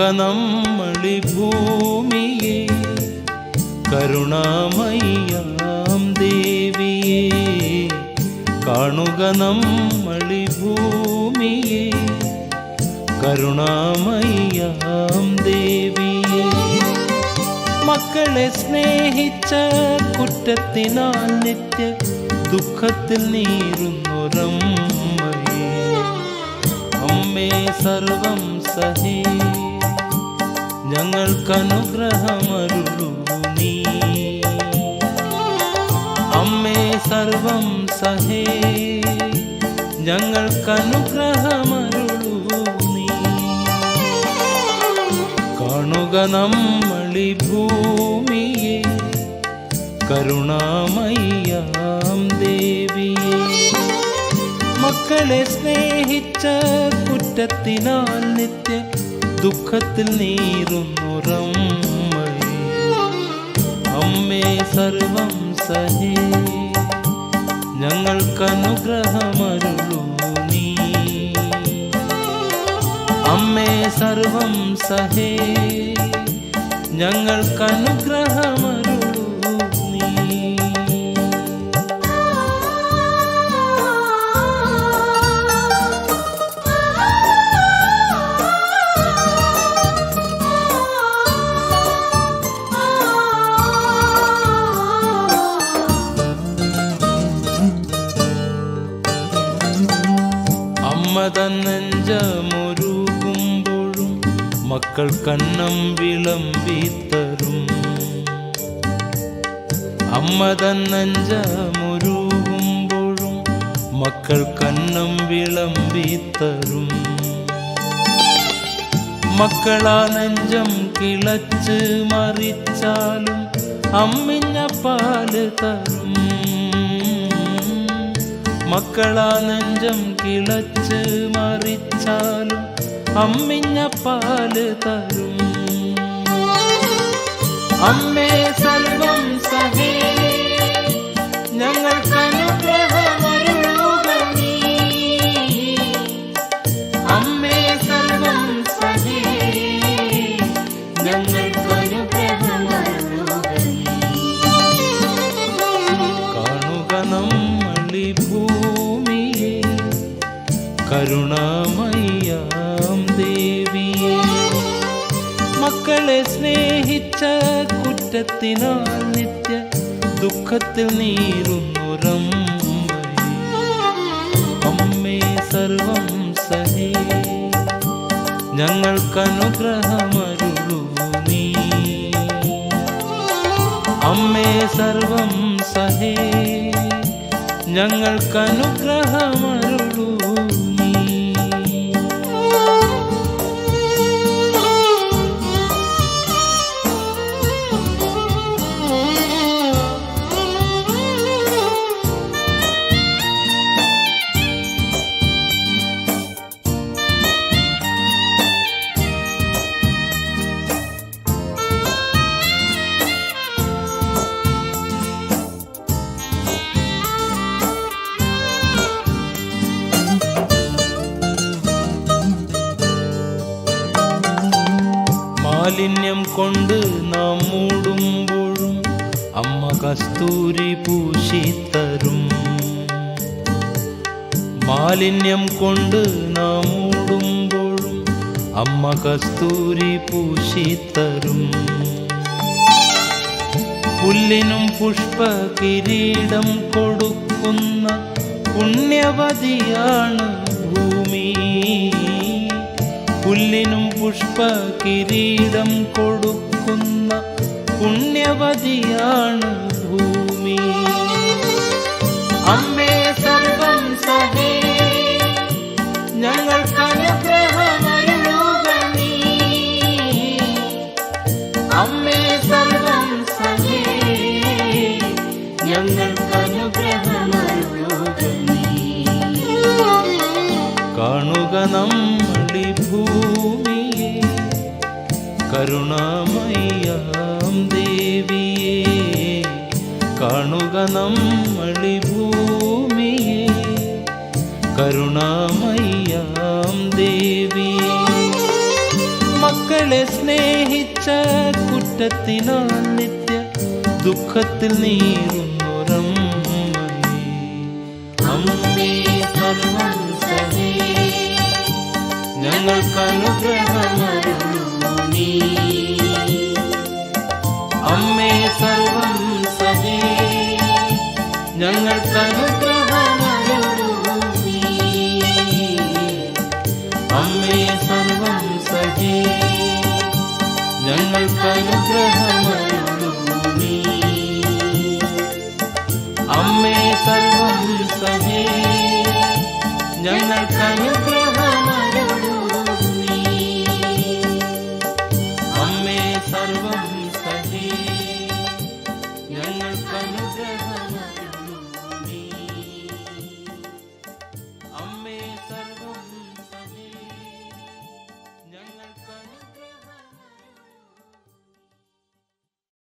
നമ്മളി ഭൂമിയെ കരുണാമയ്യാം ദേവിയെ. കാണുക നമ്മളി ഭൂമിയെ കരുണാമയ്യാം ദേവിയെ. മക്കളെ സ്നേഹിച്ച കുറ്റത്തിനാൽ നിത്യ ദുഃഖത്തിൽ നീറുന്നൊരമ്മയെ അമ്മേ സർവം സഹേ. ഞങ്ങൾക്കനുഗ്രഹമരുളൂ നീ അമ്മേ സർവം സഹേ. ഞങ്ങൾക്കനുഗ്രഹമരുളൂ നീ കാണുക നമ്മളി ഭൂമിയെ കരുണാമയ്യാം ദേവിയെ. മക്കളെ സ്നേഹിച്ച കുറ്റത്തിനാൽ നിത്യ ദുഃഖത്തിൽ നീറുന്നൊരമ്മയെ അമ്മേ സർവം സഹേ. ഞങ്ങൾക്കനുഗ്രഹമരുളൂ നീ. അമ്മേ സർവം സഹേ. ഞങ്ങൾക്കനുഗ്രഹമരുളൂ അമ്മ നെഞ്ചമുരുകുമ്പോഴും മക്കൾ കണ്ണം വിളമ്പിത്തരും അമ്മ തന്നെഞ്ചമുരുകുമ്പോഴും മക്കൾ കണ്ണം വിളമ്പിത്തരും മക്കളാ നെഞ്ചം കിളച്ച് മറിച്ചാലും അമ്മിഞ്ഞ പാൽ തരും. മക്കളാ നെഞ്ചം കിളച്ച് മറിച്ചാലും അമ്മിഞ്ഞ പാൽ തരും. അമ്മേ കരുണാമയ്യാം ദേവി. മക്കളെ സ്നേഹിച്ച കുറ്റത്തിനാൽ നിത്യ ദുഃഖത്തിൽ നീറുന്നൊരമ്മയെ അമ്മേ സർവം സഹേ. ഞങ്ങൾക്കനുഗ്രഹമരുളൂ നീ. അമ്മേ സർവം സഹേ. ഞങ്ങൾക്കനുഗ്രഹമരുളൂ കൊണ്ട് നാം മൂടുമ്പോഴും അമ്മ കസ്തൂരി പൂശിത്തരും മാലിന്യം കൊണ്ട് നാം മൂടുമ്പോഴും അമ്മ കസ്തൂരി പൂശിത്തരും പുല്ലിനും പുഷ്പ കിരീടം കൊടുക്കുന്ന പുണ്യവതിയാണ് ഭൂമി. പുല്ലിനും പുഷ്പ കിരീടം കൊടുക്കുന്ന പുണ്യവതിയാണ് ഭൂമി. അമ്മേ സർവം സഹേ അമ്മേ സർവം സഹേ കാണുക നമ്മളി കരുണാമയ്യാം ദേവിയെ കാണുക നമ്മളി ഭൂമിയെ. കരുണാമയ്യാം ദേവിയെ മക്ക കുറ്റത്തിനാൽ നിത്യ ദുഃഖത്തിൽ നീറുന്നൊരമ്മേ അമ്മേ സർവം അമ്മേ സർവം സഹേ ഞങ്ങൾക്ക് അനുഗ്രഹമരുളൂ നീ അമ്മേ സർവം സഹേ ഞങ്ങൾക്ക് അനുഗ്രഹമരുളൂ നീ അമ്മേ സർവം സഹേ ഞങ്ങൾക്ക് അനുഗ്രഹമരുളൂ